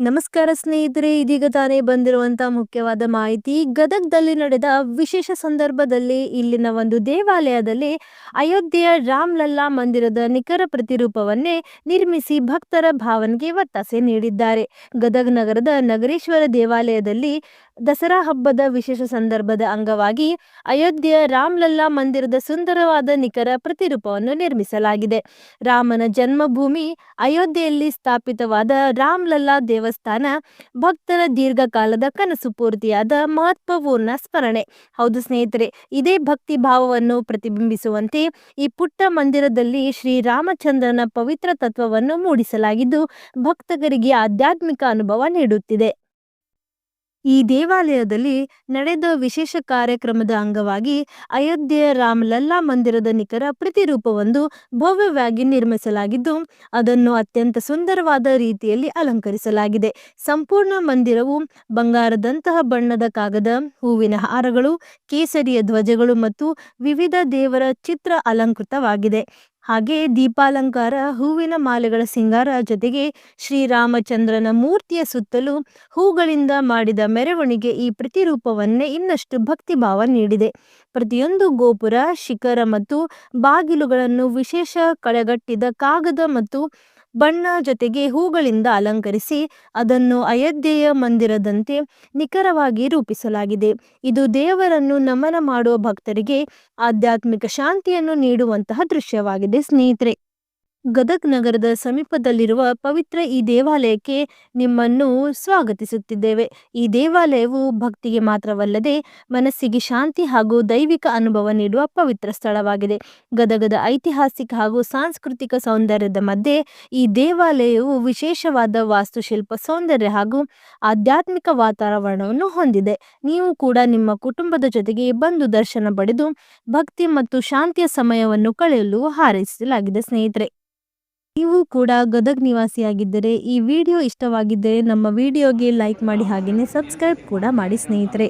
ನಮಸ್ಕಾರ ಸ್ನೇಹಿತರೆ, ಇದೀಗ ತಾನೇ ಬಂದಿರುವಂತಹ ಮುಖ್ಯವಾದ ಮಾಹಿತಿ. ಗದಗದಲ್ಲಿ ನಡೆದ ವಿಶೇಷ ಸಂದರ್ಭದಲ್ಲಿ ಇಲ್ಲಿನ ಒಂದು ದೇವಾಲಯದಲ್ಲಿ ಅಯೋಧ್ಯೆಯ ರಾಮ್ಲಲ್ಲಾ ಮಂದಿರದ ನಿಖರ ಪ್ರತಿರೂಪವನ್ನೇ ನಿರ್ಮಿಸಿ ಭಕ್ತರ ಭಾವನೆಗೆ ಒತ್ತಾಸೆ ನೀಡಿದ್ದಾರೆ. ಗದಗ್ ನಗರದ ನಗರೇಶ್ವರ ದೇವಾಲಯದಲ್ಲಿ ದಸರಾ ಹಬ್ಬದ ವಿಶೇಷ ಸಂದರ್ಭದ ಅಂಗವಾಗಿ ಅಯೋಧ್ಯೆಯ ರಾಮ್ಲಲ್ಲಾ ಮಂದಿರದ ಸುಂದರವಾದ ನಿಖರ ಪ್ರತಿರೂಪವನ್ನು ನಿರ್ಮಿಸಲಾಗಿದೆ. ರಾಮನ ಜನ್ಮಭೂಮಿ ಅಯೋಧ್ಯೆಯಲ್ಲಿ ಸ್ಥಾಪಿತವಾದ ರಾಮ್ಲಲ್ಲಾ ದೇವಸ್ಥಾನ ಭಕ್ತರ ದೀರ್ಘಕಾಲದ ಕನಸು ಪೂರ್ತಿಯಾದ ಮಹತ್ವಪೂರ್ಣ ಸ್ಮರಣೆ. ಹೌದು ಸ್ನೇಹಿತರೆ, ಇದೇ ಭಕ್ತಿ ಭಾವವನ್ನು ಪ್ರತಿಬಿಂಬಿಸುವಂತೆ ಈ ಪುಟ್ಟ ಮಂದಿರದಲ್ಲಿ ಶ್ರೀ ರಾಮಚಂದ್ರನ ಪವಿತ್ರ ತತ್ವವನ್ನು ಮೂಡಿಸಲಾಗಿದ್ದು, ಭಕ್ತರಿಗೆ ಆಧ್ಯಾತ್ಮಿಕ ಅನುಭವ ನೀಡುತ್ತಿದೆ. ಈ ದೇವಾಲಯದಲ್ಲಿ ನಡೆದ ವಿಶೇಷ ಕಾರ್ಯಕ್ರಮದ ಅಂಗವಾಗಿ ಅಯೋಧ್ಯೆಯ ರಾಮಲಲ್ಲಾ ಮಂದಿರದ ನಿಖರ ಪ್ರತಿರೂಪವೊಂದು ಭವ್ಯವಾಗಿ ನಿರ್ಮಿಸಲಾಗಿದ್ದು, ಅದನ್ನು ಅತ್ಯಂತ ಸುಂದರವಾದ ರೀತಿಯಲ್ಲಿ ಅಲಂಕರಿಸಲಾಗಿದೆ. ಸಂಪೂರ್ಣ ಮಂದಿರವು ಬಂಗಾರದಂತಹ ಬಣ್ಣದ ಕಾಗದ, ಹೂವಿನ ಹಾರಗಳು, ಕೇಸರಿಯ ಧ್ವಜಗಳು ಮತ್ತು ವಿವಿಧ ದೇವರ ಚಿತ್ರ ಅಲಂಕೃತವಾಗಿದೆ. ಹಾಗೆ ದೀಪಾಲಂಕಾರ, ಹೂವಿನ ಮಾಲೆಗಳ ಸಿಂಗಾರ ಜೊತೆಗೆ ಶ್ರೀರಾಮಚಂದ್ರನ ಮೂರ್ತಿಯ ಸುತ್ತಲೂ ಹೂಗಳಿಂದ ಮಾಡಿದ ಮೆರವಣಿಗೆ ಈ ಪ್ರತಿರೂಪವನ್ನೇ ಇನ್ನಷ್ಟು ಭಕ್ತಿಭಾವ ನೀಡಿದೆ. ಪ್ರತಿಯೊಂದು ಗೋಪುರ, ಶಿಖರ ಮತ್ತು ಬಾಗಿಲುಗಳನ್ನು ವಿಶೇಷ ಕಳೆಗಟ್ಟಿದ ಕಾಗದ ಮತ್ತು ಬಣ್ಣ ಜೊತೆಗೆ ಹೂಗಳಿಂದ ಅಲಂಕರಿಸಿ ಅದನ್ನು ಅಯೋಧ್ಯೆಯ ಮಂದಿರದಂತೆ ನಿಖರವಾಗಿ ರೂಪಿಸಲಾಗಿದೆ. ಇದು ದೇವರನ್ನು ನಮನ ಮಾಡುವ ಭಕ್ತರಿಗೆ ಆಧ್ಯಾತ್ಮಿಕ ಶಾಂತಿಯನ್ನು ನೀಡುವಂತಹ ದೃಶ್ಯವಾಗಿದೆ, ಸ್ನೇಹಿತರೆ. ಗದಗ್ ನಗರದ ಸಮೀಪದಲ್ಲಿರುವ ಪವಿತ್ರ ಈ ದೇವಾಲಯಕ್ಕೆ ನಿಮ್ಮನ್ನು ಸ್ವಾಗತಿಸುತ್ತಿದ್ದೇವೆ. ಈ ದೇವಾಲಯವು ಭಕ್ತಿಗೆ ಮಾತ್ರವಲ್ಲದೆ ಮನಸ್ಸಿಗೆ ಶಾಂತಿ ಹಾಗೂ ದೈವಿಕ ಅನುಭವ ನೀಡುವ ಪವಿತ್ರ ಸ್ಥಳವಾಗಿದೆ. ಗದಗದ ಐತಿಹಾಸಿಕ ಹಾಗೂ ಸಾಂಸ್ಕೃತಿಕ ಸೌಂದರ್ಯದ ಮಧ್ಯೆ ಈ ದೇವಾಲಯವು ವಿಶೇಷವಾದ ವಾಸ್ತುಶಿಲ್ಪ ಸೌಂದರ್ಯ ಹಾಗೂ ಆಧ್ಯಾತ್ಮಿಕ ವಾತಾವರಣವನ್ನು ಹೊಂದಿದೆ. ನೀವು ಕೂಡ ನಿಮ್ಮ ಕುಟುಂಬದ ಜೊತೆಗೆ ಬಂದು ದರ್ಶನ ಪಡೆದು ಭಕ್ತಿ ಮತ್ತು ಶಾಂತಿಯ ಸಮಯವನ್ನು ಕಳೆಯಲು ಹಾರೈಸಲಾಗಿದೆ ಸ್ನೇಹಿತರೆ. ನೀವು ಕೂಡ ಗದಗ್ ನಿವಾಸಿಯಾಗಿದ್ದರೆ ಈ ವಿಡಿಯೋ ಇಷ್ಟವಾಗಿದ್ದರೆ ನಮ್ಮ ವಿಡಿಯೋಗೆ ಲೈಕ್ ಮಾಡಿ ಹಾಗೆಯೇ ಸಬ್ಸ್ಕ್ರೈಬ್ ಕೂಡ ಮಾಡಿ ಸ್ನೇಹಿತರೆ.